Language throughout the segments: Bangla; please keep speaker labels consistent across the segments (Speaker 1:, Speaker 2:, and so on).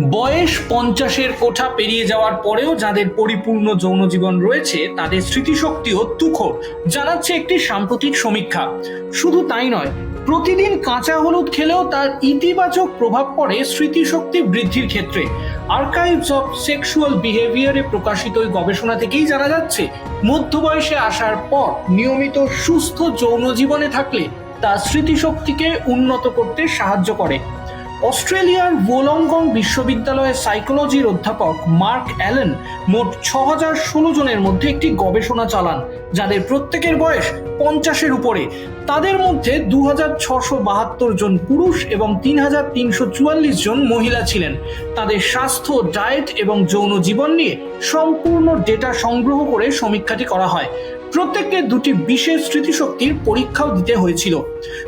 Speaker 1: বয়স পঞ্চাশের কোঠা পেরিয়ে যাওয়ার পরেও যাদের পরিপূর্ণ যৌন জীবন রয়েছে, তাদের স্মৃতিশক্তিও তুখর জানাচ্ছে একটি সাম্প্রতিক সমীক্ষা। শুধু তাই নয়, প্রতিদিন কাঁচা হলুদ খেলেও তার ইতিবাচক প্রভাব পড়ে স্মৃতিশক্তি বৃদ্ধির ক্ষেত্রে। আর্কাইভস অফ সেক্সুয়াল বিহেভিয়ারে প্রকাশিত ওই গবেষণা থেকেই জানা যাচ্ছে মধ্য বয়সে আসার পর নিয়মিত সুস্থ যৌন জীবনে থাকলে তা স্মৃতিশক্তিকে উন্নত করতে সাহায্য করে। অস্ট্রেলিয়ার ওলঙ্গং বিশ্ববিদ্যালয়ের সাইকোলজির অধ্যাপক মার্ক অ্যালেন মোট ছ হাজার ষোলো জনের মধ্যে একটি গবেষণা চালান, যাদের প্রত্যেকের বয়স পঞ্চাশের উপরে। তাদের মধ্যে দু হাজার ছশো বাহাত্তর জন পুরুষ এবং তিন হাজার তিনশো চুয়াল্লিশ জন মহিলা ছিলেন। তাদের স্বাস্থ্য ডায়েট এবং যৌন জীবন নিয়ে সম্পূর্ণ ডেটা সংগ্রহ করে সমীক্ষাটি করা হয়। প্রত্যেককে দুটি বিশেষ স্মৃতিশক্তির পরীক্ষাও দিতে হয়েছিল।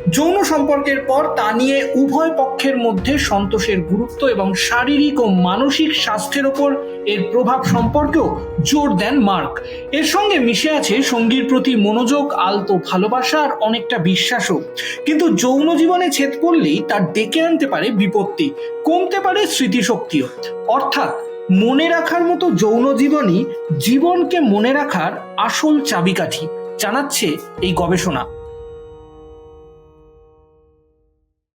Speaker 1: যৌন সম্পর্কের পর তা নিয়ে উভয় পক্ষের মধ্যে সন্তোষের গুরুত্ব এবং শারীরিক ও মানসিক স্বাস্থ্যের ওপর এর প্রভাব সম্পর্কেও জোর দেন মার্ক। এর সঙ্গে মিশে আছে সঙ্গীর প্রতি মনোযোগ, আলতো ভালোবাসা আর অনেকটা বিশ্বাসও। কিন্তু যৌন জীবনে ছেদ পড়লেই তার ডেকে আনতে পারে বিপত্তি, কমতে পারে স্মৃতিশক্তিও। অর্থাৎ মনে রাখার মতো যৌন জীবনই জীবনকে মনে রাখার আসল চাবিকাঠি জানাচ্ছে এই গবেষণা।